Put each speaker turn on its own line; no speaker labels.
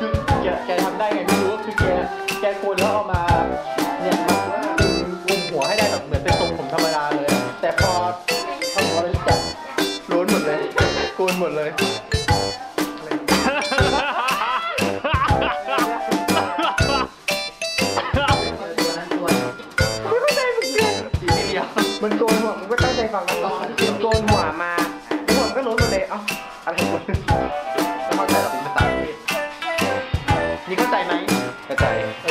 คือแกแกทำได้ไงไม่รู้คือแกแกโกนแล้วเอามาเนี่ยคุมหัวให้ได้แบบเหมือนเป็นทรงผมธรรมดาเลย แต่พอทำหัวเลยจับโล้นหมดเลยโกนหมดเลย
มันโกนหัวมันก็ตั้งใจฟังกันะมันโกนหัวมาหัวก็โล้นหมดเลยเอ้าอะไรของมัน
เข้าใจไหม
เข้าใจ
เอ